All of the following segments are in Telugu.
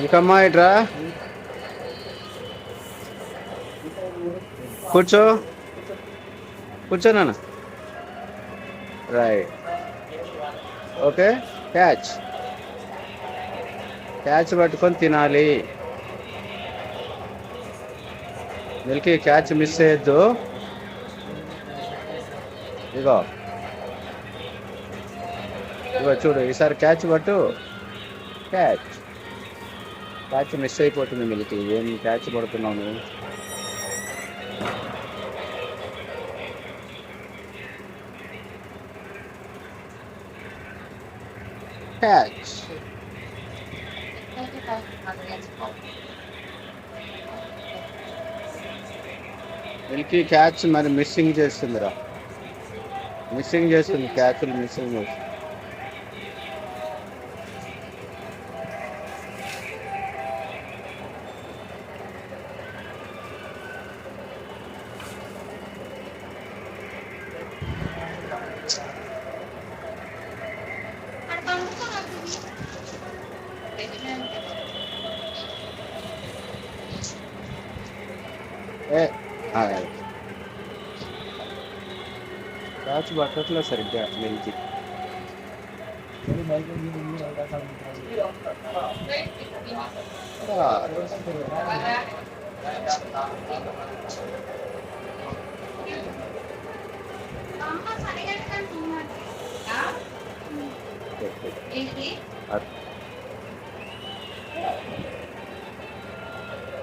ఇంకమ్మా ఇట్రా. కూర్చో. కూర్చో నాన్న. రైట్ ఓకే క్యాచ్ క్యాచ్ పట్టుకొని తినాలి. మిల్కీ క్యాచ్ మిస్ చేయొద్దు. ఇగో. ఇగో చూడు ఈసారి క్యాచ్ పట్టు. క్యాచ్ క్యాచ్ మిస్ అయిపోతుంది మిల్కీ. ఏం క్యాచ్ పడుతున్నావు నువ్వు? క్యాచ్ మిల్కీ క్యాచ్ మరి మిస్సింగ్ చేస్తుందిరా. మిస్సింగ్ చేస్తుంది క్యాచ్లు మిస్సింగ్ చేస్తుంది. క్యాచ్ పట్టట్లేదు సరిగ్గా మిల్కీ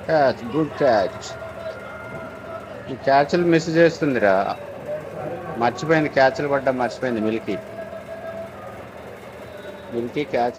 క్యాచ్ గుడ్ క్యాచ్ ఈ క్యాచ్లు మిస్ చేస్తుందిరా. మర్చిపోయింది క్యాచ్లు పడ్డా మర్చిపోయింది మిల్కీ. Milky catch